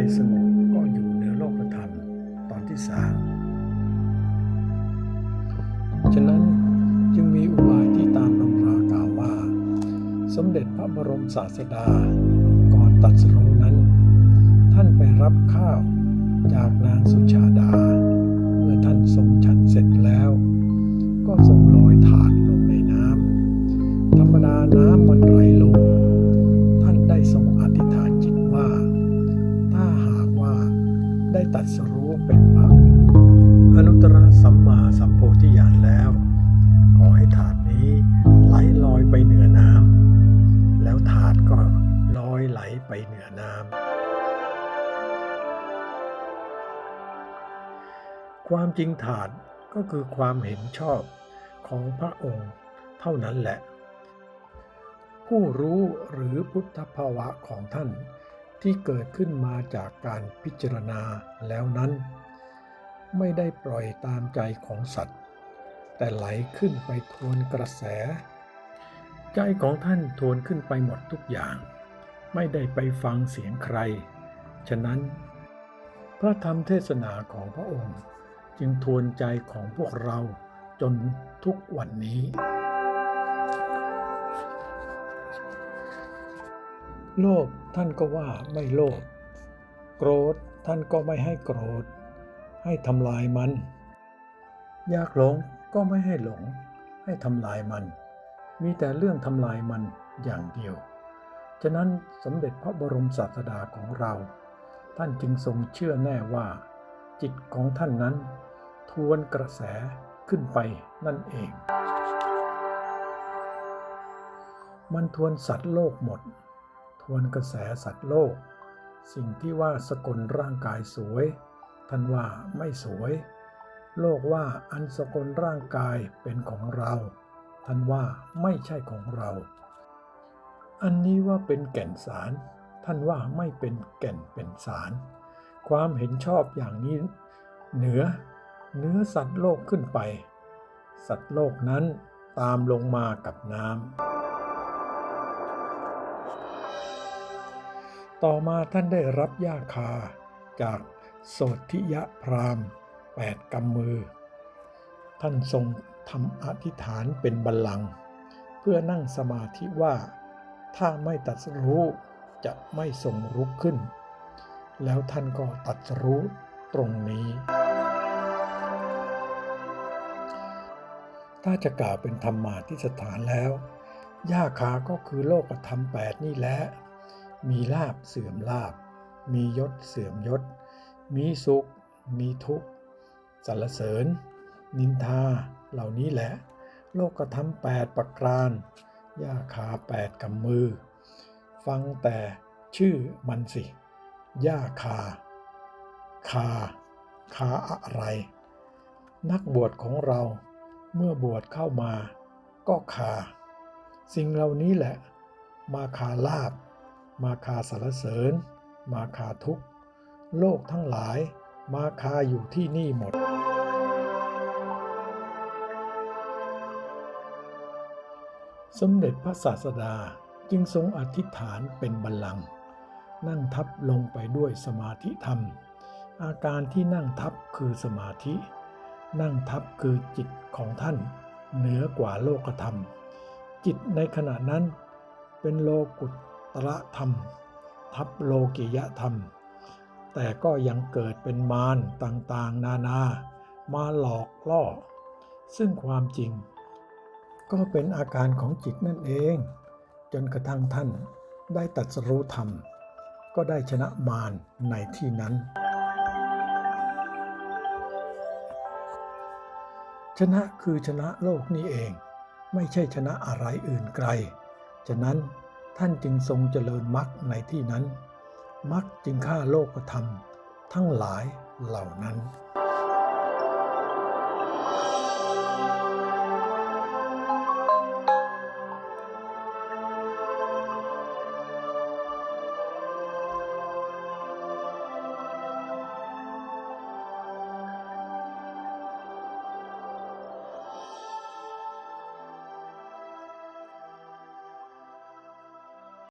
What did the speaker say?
ใดสงบก็อยู่เหนือโลกธรรมตอนที่สามฉะนั้นจึงมีอุบายที่ตามตำรากล่าวว่า สมเด็จพระบรมศาสดา ก่อนตัดสรู้นั้น ท่านไปรับข้าวจากนางสุชาดา เมื่อท่านทรงฉันเสร็จแล้ว ก็ทรงลอยถาดลงในน้ำธรรมดาน้ำมันไหล ได้ตัดสรู้เป็นพระอนุตตรสัมมาสัมโพธิญาณแล้ว ขอให้ถาดนี้ไหลลอยไปเหนือน้ำแล้วถาดก็ลอยไหลไปเหนือน้ำความจริงถาดก็คือความเห็นชอบของพระองค์เท่านั้นแหละ ผู้รู้หรือพุทธภาวะของท่าน ที่เกิดขึ้นมาจากการพิจารณาแล้วนั้น ไม่ได้ปล่อยตามใจของสัตว์ แต่ไหลขึ้นไปทวนกระแส ใจของท่านทวนขึ้นไปหมดทุกอย่าง ไม่ได้ไปฟังเสียงใคร ฉะนั้น พระธรรมเทศนาของพระองค์ จึงทวนใจของพวกเราจนทุกวันนี้ โลภท่านก็ว่าไม่โลภโกรธท่านก็ไม่ให้โกรธ ให้ทำลายมัน อยากหลงก็ไม่ให้หลง ให้ทำลายมัน มีแต่เรื่องทำลายมันอย่างเดียว ฉะนั้นสมเด็จพระบรมศาสดาของเรา ท่านจึงทรงเชื่อแน่ว่า จิตของท่านนั้น ทวนกระแสขึ้นไปนั่นเอง มันทวนสัตว์โลกหมด ทวนกระแสสัตว์โลก สิ่งที่ว่าสกลร่างกายสวย ท่านว่าไม่สวย โลกว่าอันสกลร่างกายเป็นของเรา ท่านว่าไม่ใช่ของเรา อันนี้ว่าเป็นแก่นสาร ท่านว่าไม่เป็นแก่นเป็นสาร ความเห็นชอบอย่างนี้ เหนือเนื้อสัตว์โลกขึ้นไป สัตว์โลกนั้นตามลงมากับน้ำ ต่อมาท่านได้รับยาคาจากโสธิยะพรามแปดกำมือ ท่านทรงทำอธิษฐานเป็นบัลลังก์เพื่อนั่งสมาธิว่า ถ้าไม่ตัดสรู้จะไม่ทรงรุกขึ้น แล้วท่านก็ตัดสรู้ตรงนี้ ถ้าจะกล่าวเป็นธรรมาทิสถานแล้วย่าคาก็คือโลกธรรมแปดนี่แหละ มีลาบเสื่อมลาบ มียศเสื่อมยศ มีสุข มีทุกข์สรรเสริญ นินทาเหล่านี้แหละ โลกธรรมแปดประการย่าคาแปดกำมือ ฟังแต่ชื่อมันสิย่าคา คา คาอะไร นักบวชของเราเมื่อบวชเข้ามาก็คา สิ่งเหล่านี้แหละ มาคาลาบ มาคาสารเสริญ มาคาทุกโลกทั้งหลาย มาคาอยู่ที่นี่หมด สมเด็จพระศาสดาจึงทรงอธิษฐานเป็นบัลลังก์นั่งทับลงไปด้วยสมาธิธรรม อาการที่นั่งทับคือสมาธิ นั่งทับคือจิตของท่าน เหนือกว่าโลกธรรม จิตในขณะนั้นเป็นโลกุต ตระธรรม ทับโลกิยธรรม แต่ก็ยังเกิดเป็นมารต่างๆ นานา มาหลอกล่อ ซึ่งความจริง ก็เป็นอาการของจิตนั่นเอง จนกระทั่งท่านได้ตัดสรู้ธรรม ก็ได้ชนะมารในที่นั้น ชนะคือชนะโลกนี่เอง ไม่ใช่ชนะอะไรอื่นไกล ฉะนั้น ท่านจึงทรงเจริญมรรคในที่นั้นมรรคจึงฆ่าโลกธรรม ทั้งหลายเหล่านั้น